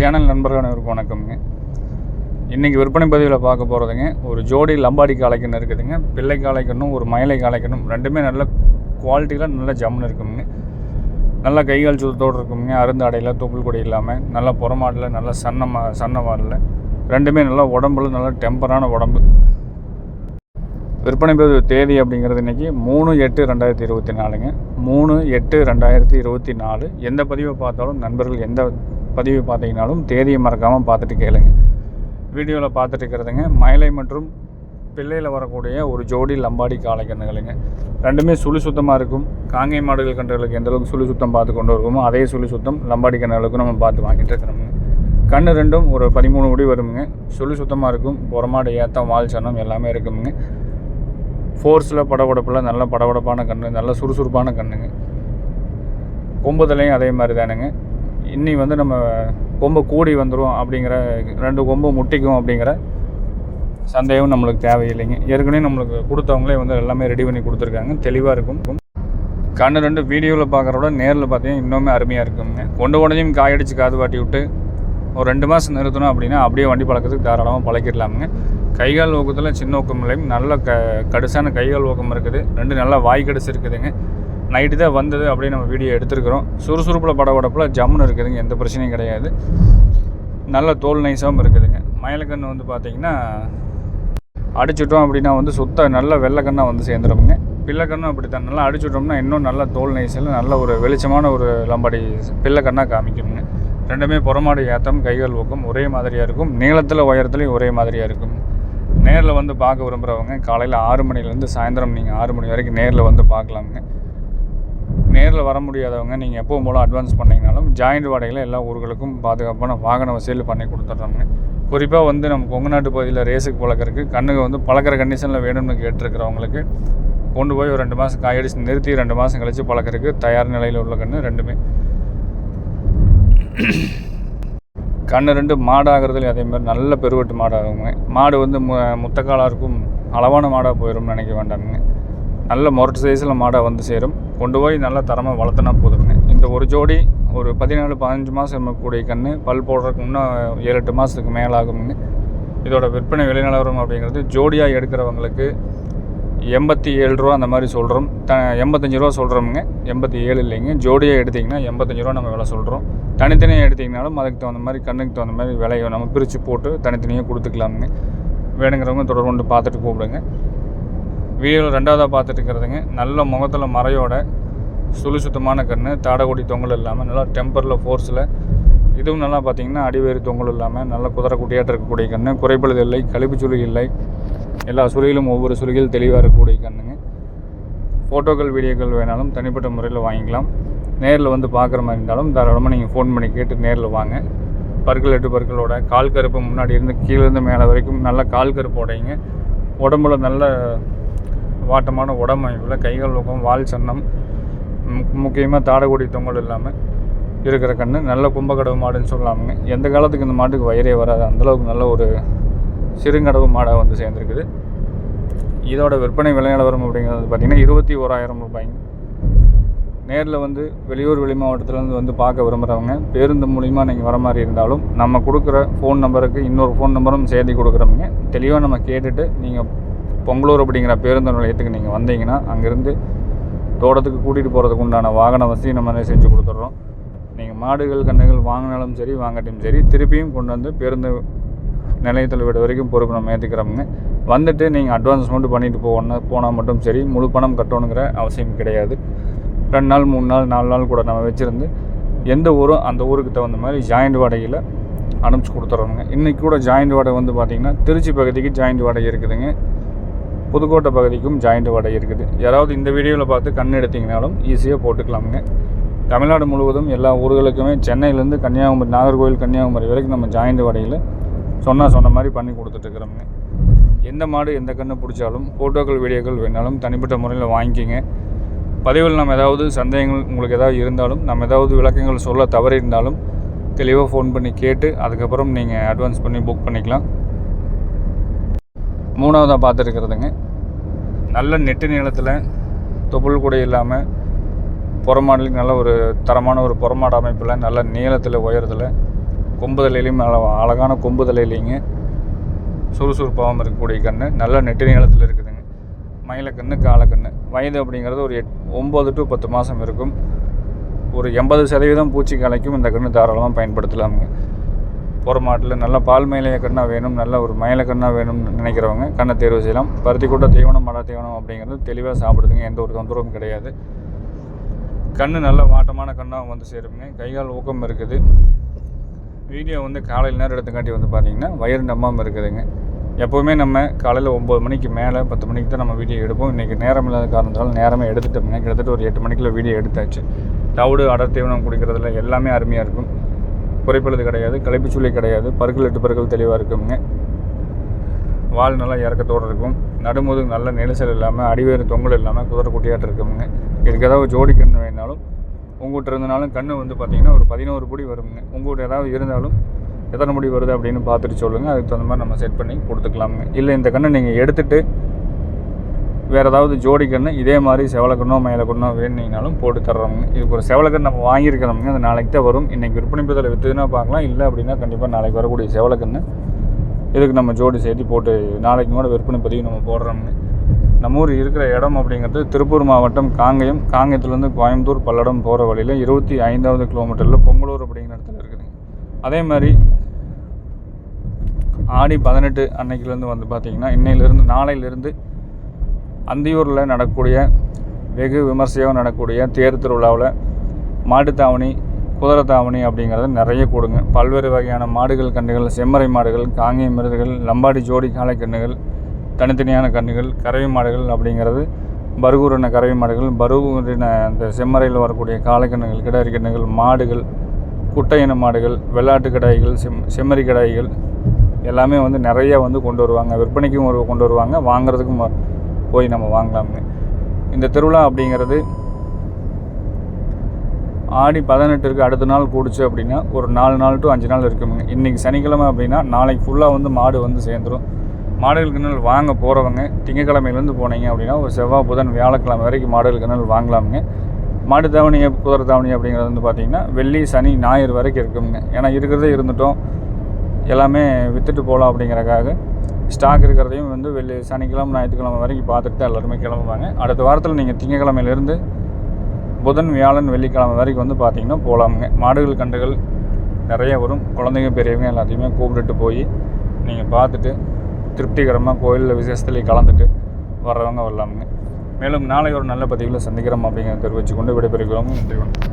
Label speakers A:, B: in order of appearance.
A: Channel நண்பர்கள் அனைவருக்கும் வணக்கம்ங்க. இன்றைக்கி விற்பனை பதிவில் பார்க்க போகிறதுங்க ஒரு ஜோடி லம்பாடி காளைக்கன்று இருக்குதுங்க. பிள்ளை காளைக்கண்ணும் ஒரு மயிலை காலைக்கணும் ரெண்டுமே நல்ல குவாலிட்டியில் நல்ல ஜம்முன்னு இருக்குங்க. நல்லா கைகால் சுத்தத்தோடு இருக்குங்க. அருந்து அடையில் தொப்புள் கொடி இல்லாமல் நல்லா புறமாடில் நல்ல சன்னமா சன்னமாடில் ரெண்டுமே நல்லா உடம்புல நல்லா டெம்பரான உடம்பு. விற்பனை பதிவு தேதி அப்படிங்கிறது இன்றைக்கி மூணு எட்டு ரெண்டாயிரத்தி இருபத்தி நாலுங்க. மூணு எட்டு ரெண்டாயிரத்தி இருபத்தி நாலு. எந்த பதிவை பார்த்தாலும் நண்பர்கள் எந்த பதிவு பார்த்தீங்கனாலும் தேதியை மறக்காமல் பார்த்துட்டு கேளுங்க. வீடியோவில் பார்த்துட்டு இருக்கிறதுங்க. மயிலை மற்றும் பிள்ளையில் வரக்கூடிய ஒரு ஜோடி லம்பாடி காளை கன்றுகளுங்க. ரெண்டுமே சுழி சுத்தமாக இருக்கும். காங்கை மாடுகள் கன்றுகளுக்கு எந்தளவுக்கு சுழி சுத்தம் பார்த்து கொண்டு வருவோமோ அதே சுழி சுத்தம் லம்பாடி கன்றுகளுக்கும் நம்ம பார்த்து வாங்கிட்டு இருக்கிறோமுங்க. கண் ரெண்டும் ஒரு பதிமூணு முடி வருமுங்க. சுழி சுத்தமாக இருக்கும். புறமாடு ஏத்தம் வால் சன்னம் எல்லாமே இருக்குமுங்க. ஃபோர்ஸில் படபடப்பில் நல்ல படபடப்பான கன்று நல்ல சுறுசுறுப்பான கன்றுங்க கொம்புதலையும் அதே மாதிரி தானுங்க. இன்னி வந்து நம்ம கொம்பு கூடி வந்துடும் அப்படிங்கிற ரெண்டு கொம்பு முட்டிக்கும் அப்படிங்கிற சந்தேகம் நம்மளுக்கு தேவையில்லைங்க. ஏற்கனவே நம்மளுக்கு கொடுத்தவங்களே வந்து எல்லாமே ரெடி பண்ணி கொடுத்துருக்காங்க. தெளிவாக இருக்கும். கண்ணு ரெண்டு வீடியோவில் பார்க்குறத விட நேரில் பார்த்தீங்கன்னா இன்னுமே அருமையாக இருக்குங்க. கொண்டு உடனேயும் காயடிச்சு காது வாட்டி விட்டு ஒரு ரெண்டு மாதம் நிறுத்தணும் அப்படின்னா அப்படியே வண்டி பழக்கத்துக்கு தாராளமாக பழக்கிடலாமுங்க. கைகால் ஊக்கத்தில் சின்ன ஊக்கம் இல்லையும் நல்ல க கடுசான கைகால் ஊக்கம் இருக்குது. ரெண்டு நல்லா வாய் கடுசு இருக்குதுங்க. நைட்டு தான் வந்தது அப்படியே நம்ம வீடியோ எடுத்துருக்குறோம். சுறுசுறுப்பில் படபடப்பில் ஜம்முன்னு இருக்குதுங்க. எந்த பிரச்சனையும் கிடையாது. நல்ல தோல் நைஸாகவும் இருக்குதுங்க. மயிலக்கன்று வந்து பார்த்திங்கன்னா அடிச்சுட்டோம் அப்படின்னா வந்து சுத்த நல்ல வெள்ளைக்கண்ணாக வந்து சேர்ந்துருமுங்க பிள்ளைக்கண்ணும் அப்படி தான் நல்லா அடிச்சுட்டோம்னா இன்னும் நல்ல தோல் நைஸில் நல்ல ஒரு வெளிச்சமான ஒரு லம்பாடி பிள்ளைக்கண்ணாக காமிக்குங்க. ரெண்டுமே புறமாடு ஏத்தம் கைகள் ஊக்கம் ஒரே மாதிரியாக இருக்கும். நீளத்தில் உயரத்துலையும் ஒரே மாதிரியாக இருக்கும். நேரில் வந்து பார்க்க விரும்புகிறவங்க காலையில் ஆறு மணிலேருந்து சாயந்தரம் நீங்கள் ஆறு மணி வரைக்கும் நேரில் வந்து பார்க்கலாமுங்க. நேரில் வர முடியாதவங்க நீங்கள் எப்பவும் போல் அட்வான்ஸ் பண்ணிங்கனாலும் ஜாயிண்ட் வாடகையில் எல்லா ஊர்களுக்கும் பாதுகாப்பான வாகன வசதியில் பண்ணி கொடுத்துட்றாங்க குறிப்பாக வந்து நம்ம கொங்கு நாட்டு பகுதியில் ரேஸுக்கு பழக்கறதுக்கு கண்ணுக்கு வந்து பழக்கிற கண்டிஷனில் வேணும்னு கேட்டிருக்கிறவங்களுக்கு கொண்டு போய் ஒரு ரெண்டு மாதம் காயடிச்சு நிறுத்தி ரெண்டு மாதம் கழித்து பழக்கறதுக்கு தயார் நிலையில் உள்ள கன்று ரெண்டுமே. கண்ணு ரெண்டு மாடாகிறதுல அதே நல்ல பெருவெட்டு மாடாகுங்க. மாடு வந்து மு முத்தக்காலாக இருக்கும். அளவான மாடாக போயிடும்னு நினைக்க வேண்டாமுங்க. நல்ல மொரட்டு சைஸில் மாடாக வந்து சேரும். கொண்டு போய் நல்லா தரமாக வளர்த்துனா போதுங்க இந்த ஒரு ஜோடி ஒரு பதினாலு பதினஞ்சு மாதம் கூடிய கன்று பல் போடுறதுக்கு இன்னும் ஏழு எட்டு மாதத்துக்கு மேலே இதோட விற்பனை விலைநிலவரம் அப்படிங்கிறது ஜோடியாக எடுக்கிறவங்களுக்கு எண்பத்தி ஏழு ரூபா அந்த மாதிரி சொல்கிறோம் த எண்பத்தஞ்சு ரூபா சொல்கிறோமுங்க எண்பத்தி ஏழு இல்லைங்க. ஜோடியாக எடுத்திங்கன்னா எண்பத்தஞ்சு ரூபா நம்ம விலை சொல்கிறோம் தனித்தனியாக எடுத்திங்கனாலும் அதுக்கு தகுந்த மாதிரி கண்ணுக்கு தகுந்த மாதிரி விலையை நம்ம பிரித்து போட்டு தனித்தனியாக கொடுத்துக்கலாமுங்க. வேணுங்கிறவங்க தொடர்பு கொண்டு பார்த்துட்டு கூப்பிடுங்க. வீடியோவில் ரெண்டாவதாக பார்த்துட்டு இருக்கிறதுங்க நல்ல முகத்தில் மறையோட சுழு சுத்தமான கன்று தாடகுடி தொங்கல் இல்லாமல் நல்லா டெம்பரில் ஃபோர்ஸில் இதுவும் நல்லா பார்த்திங்கன்னா அடிவேறு தொங்கல் இல்லாமல் நல்ல குதிரை குட்டியாட்ட இருக்கக்கூடிய கன்று குறைபழுது இல்லை கழிப்பு சுழி இல்லை. எல்லா சுழியிலும் ஒவ்வொரு சுழிகள் தெளிவாக இருக்கக்கூடிய கண்ணுங்க. ஃபோட்டோக்கள் வீடியோக்கள் வேணாலும் தனிப்பட்ட முறையில் வாங்கிக்கலாம். நேரில் வந்து பார்க்குற மாதிரி இருந்தாலும் தாராளமாக நீங்கள் ஃபோன் பண்ணி கேட்டு நேரில் வாங்க. பற்கள் எட்டு பற்களோட கால் கருப்பு முன்னாடி இருந்து கீழேருந்து மேலே வரைக்கும் நல்ல கால் கருப்பு உடையுங்க உடம்புல நல்ல வாட்டமான உடம்பமைப்பில் கைகள் பக்கம் வால் சன்னம் முக்கியமாக தாடகுடி தொங்கல் இல்லாமல் இருக்கிற கண் நல்ல கும்பக்கடவு மாடுன்னு சொல்லாமுங்க. எந்த காலத்துக்கு இந்த மாட்டுக்கு வயிறே வராது. அந்தளவுக்கு நல்ல ஒரு சிறுங்கடவு மாடாக வந்து சேர்ந்துருக்குது. இதோட விற்பனை விலை நிலவரம் அப்படிங்கிறது பார்த்திங்கன்னா இருபத்தி ஓராயிரம் ரூபாய்ங்க. நேரில் வந்து வெளியூர் வெளி மாவட்டத்துலேருந்து வந்து பார்க்க விரும்புகிறவங்க பேருந்து மூலிமா நீங்கள் வர மாதிரி இருந்தாலும் நம்ம கொடுக்குற ஃபோன் நம்பருக்கு இன்னொரு ஃபோன் நம்பரும் சேர்த்து கொடுக்குறவங்க தெளிவாக நம்ம கேட்டுட்டு நீங்கள் பொங்கலூர் அப்படிங்கிற பேருந்து நிலையத்துக்கு நீங்கள் வந்தீங்கன்னா அங்கேருந்து தோட்டத்துக்கு கூட்டிகிட்டு போகிறதுக்கு உண்டான வாகன வசதி நம்ம செஞ்சு கொடுத்துட்றோம். நீங்கள் மாடுகள் கன்றுகள் வாங்கினாலும் சரி வாங்கட்டும் சரி திருப்பியும் கொண்டு வந்து பேருந்து நிலையத்தில் விட வரைக்கும் பொறுப்பு நம்ம ஏற்றுக்கிறோமுங்க வந்துட்டு நீங்கள் அட்வான்ஸ் மட்டும் பண்ணிட்டு போகணும் போனால் மட்டும் சரி முழு பணம் கட்டணுங்கிற அவசியம் கிடையாது. ரெண்டு நாள் மூணு நாள் நாலு நாள் கூட நம்ம வச்சுருந்து எந்த ஊரும் அந்த ஊருக்கு தகுந்த மாதிரி ஜாயிண்ட் வாடகையில் அனுப்பிச்சி கொடுத்துட்றோமுங்க. இன்றைக்கி கூட ஜாயிண்ட் வாடகை வந்து பார்த்திங்கன்னா திருச்சி பகுதிக்கு ஜாயிண்ட் வாடகை இருக்குதுங்க. புதுக்கோட்டை பகுதிக்கும் ஜாயிண்ட் வடை இருக்குது. யாராவது இந்த வீடியோவில் பார்த்து கண் எடுத்திங்கனாலும் ஈஸியாக போட்டுக்கலாமுங்க. தமிழ்நாடு முழுவதும் எல்லா ஊர்களுக்குமே சென்னையிலேருந்து கன்னியாகுமரி நாகர்கோவில் கன்னியாகுமரி வரைக்கும் நம்ம ஜாயிண்ட் வடையில் சொன்னால் சொன்ன மாதிரி பண்ணி கொடுத்துட்ருக்குறோமுங்க எந்த மாடு எந்த கன்று பிடிச்சாலும் ஃபோட்டோக்கள் வீடியோக்கள் வேணாலும் தனிப்பட்ட முறையில் வாங்கிக்கிங்க. பதிவில் நம்ம ஏதாவது சந்தேகங்கள் உங்களுக்கு ஏதாவது இருந்தாலும் நம்ம ஏதாவது விளக்கங்கள் சொல்ல தவறி இருந்தாலும் தெளிவாக ஃபோன் பண்ணி கேட்டு அதுக்கப்புறம் நீங்கள் அட்வான்ஸ் பண்ணி புக் பண்ணிக்கலாம். மூணாவதாக பார்த்துருக்கிறதுங்க. நல்ல நெட்டு நீளத்தில் தொப்புள் கூட இல்லாமல் புறமாடலுக்கு நல்ல ஒரு தரமான ஒரு புறமாடு அமைப்பில் நல்ல நீளத்தில் உயரத்தில் கொம்புதலையிலையும் நல்ல அழகான கொம்பு சுறுசுறுப்பாகவும் இருக்கக்கூடிய கன்று நல்ல நெட்டு நீளத்தில் இருக்குதுங்க. மயிலக்கன்று காலக்கன்று வயது அப்படிங்கிறது ஒரு எட் ஒம்பது டு பத்து மாதம் இருக்கும். ஒரு எண்பது சதவீதம் பூச்சி கலைக்கும் இந்த கன்று தாராளமாக பயன்படுத்தலாமுங்க. போகிற மாட்டில் நல்ல பால் மயிலைய கண்ணாக வேணும் நல்ல ஒரு மயில கண்ணாக வேணும்னு நினைக்கிறவங்க கண்ணை தேர்வு செய்யலாம். பருத்தி கூட தீவனம் மழை தீவனம் அப்படிங்கிறது தெளிவாக சாப்பிடுதுங்க. எந்த ஒரு தொந்தரவும் கிடையாது. கண் நல்ல வாட்டமான கண்ணாக வந்து சேருங்க. கைகால் ஊக்கம் இருக்குது. வீடியோ வந்து காலையில் நேரம் எடுத்துக்காட்டி வந்து பார்த்திங்கன்னா வயிறு நம்பாமல் இருக்குதுங்க. எப்போவுமே நம்ம காலையில் ஒம்பது மணிக்கு மேலே பத்து மணிக்கு தான் நம்ம வீடியோ எடுப்போம். இன்றைக்கி நேரம் இல்லாத காரணத்தால் நேரமே எடுத்துட்டோம்னா கிட்டத்தட்ட ஒரு எட்டு மணிக்குள்ள வீடியோ எடுத்தாச்சு. தவிடு அடர் தீவனம் குடிக்கிறதுல எல்லாமே அருமையாக இருக்கும். குறைப்பழுது கிடையாது களைப்புச்சுளி கிடையாது. பருக்கள் எட்டு பருக்கள் தெளிவாக இருக்குங்க. வால் நல்லா இறக்கத்தோடு இருக்கும். நடுமுது நல்ல நெரிசல் இல்லாமல் அடிவேறு தொங்கல் இல்லாமல் குதிரை குட்டியாட்டு இருக்குங்க. இதுக்கு ஏதாவது ஜோடி கன்று வேணாலும் உங்கள்கிட்ட இருந்தனாலும் கண் வந்து பார்த்திங்கன்னா ஒரு பதினோரு பொடி வருங்க. உங்கள்கிட்ட ஏதாவது இருந்தாலும் எத்தனை முடி வருது அப்படின்னு பார்த்துட்டு சொல்லுங்கள் அதுக்கு தகுந்த மாதிரி நம்ம செட் பண்ணி கொடுத்துக்கலாமுங்க. இல்லை இந்த கண்ணை நீங்கள் எடுத்துகிட்டு வேறு ஏதாவது ஜோடி கன்று இதே மாதிரி செவலக்கண்ணோ மயிலக்கண்ணோ வேணுனீங்கனாலும் போட்டு தர்றோமுங்க இதுக்கு ஒரு செவலக்கன்று நம்ம வாங்கியிருக்கிறோமுங்க அது நாளைக்கு தான் வரும். இன்றைக்கி விற்பனை பதில் விற்றுதுன்னா பார்க்கலாம். இல்லை அப்படின்னா கண்டிப்பாக நாளைக்கு வரக்கூடிய செவலக்கன்று இதுக்கு நம்ம ஜோடி சேர்த்து போட்டு நாளைக்கு கூட விற்பனை பதிவு நம்ம போடுறோம்னு. நம்ம ஊர் இருக்கிற இடம் அப்படிங்கிறது திருப்பூர் மாவட்டம் காங்கயம். காங்கயத்துலேருந்து கோயம்புத்தூர் பல்லடம் போகிற வழியில் இருபத்தி ஐந்தாவது கிலோமீட்டரில் பொங்கலூர் அப்படிங்கிற இடத்துல இருக்குதுங்க. அதே மாதிரி ஆடி பதினெட்டு அன்னைக்கிலேருந்து வந்து பார்த்திங்கன்னா இன்னையிலேருந்து நாளையிலேருந்து அந்தியூரில் நடக்கக்கூடிய வெகு விமர்சையாக நடக்கக்கூடிய தேர் திருவிழாவில் மாட்டுத்தாவணி குதிரை தாவணி அப்படிங்கிறது நிறைய கொடுங்க. பல்வேறு வகையான மாடுகள் கன்றுகள் செம்மறை மாடுகள் காங்கேய மிருதுகள் லம்பாடி ஜோடி காளை கன்றுகள் தனித்தனியான கன்றுகள் கறவை மாடுகள் அப்படிங்கிறது பருகூரின கறவை மாடுகள் பருகூரின அந்த செம்மறையில் வரக்கூடிய காளை கன்றுகள் கிடாரி கன்றுகள் மாடுகள் குட்டை இன மாடுகள் வெள்ளாட்டு கிடாய்கள் செம் செம்மறி கிடாய்கள் எல்லாமே வந்து நிறைய வந்து கொண்டு வருவாங்க. விற்பனைக்கும் ஒரு கொண்டு வருவாங்க. வாங்குறதுக்கும் போய் நம்ம வாங்கலாம்னு. இந்த திருவிழா அப்படிங்கிறது ஆடி பதினெட்டுக்கு அடுத்த நாள் கூடுச்சு அப்படின்னா ஒரு நாலு நாள் டு அஞ்சு நாள் இருக்குமுங்க இன்றைக்கி சனிக்கிழமை அப்படின்னா நாளைக்கு ஃபுல்லாக வந்து மாடு வந்து சேர்ந்துரும். மாடுகளுக்கு கிணல் வாங்க போகிறவங்க திங்கக்கிழமையிலேருந்து போனீங்க அப்படின்னா ஒரு செவ்வாய் புதன் வியாழக்கிழமை வரைக்கும் மாடுகளுக்கு கிணல் வாங்கலாமுங்க மாடு தாவணி குதிரை தாவணி அப்படிங்கிறது வந்து பார்த்திங்கன்னா வெள்ளி சனி ஞாயிறு வரைக்கும் இருக்குங்க. ஏன்னா இருக்கிறதே இருந்துட்டோம். எல்லாமே விற்றுட்டு போகலாம் அப்படிங்கிறக்காக ஸ்டாக் இருக்கிறதையும் வந்து வெள்ளி சனிக்கிழமை ஞாயிற்றுக்கிழமை வரைக்கும் பார்த்துட்டு தான் எல்லாருமே கிளம்புவாங்க. அடுத்த வாரத்தில் நீங்கள் திங்கக்கிழமையிலேருந்து புதன் வியாழன் வெள்ளிக்கிழமை வரைக்கும் வந்து பார்த்தீங்கன்னா போகலாமுங்க மாடுகள் கன்றுகள் நிறைய வரும். குழந்தைங்க பெரியவங்க எல்லாத்தையுமே கூப்பிட்டுட்டு போய் நீங்கள் பார்த்துட்டு திருப்திகரமாக கோயிலில் விசேஷத்துலேயும் கலந்துட்டு வர்றவங்க வரலாமுங்க. மேலும் நாளை ஒரு நல்ல பதிவில் சந்திக்கிறோம் அப்படிங்கிறத தெரிவித்து கொண்டு விடைபெறுகிறோம். நன்றி வணக்கம்.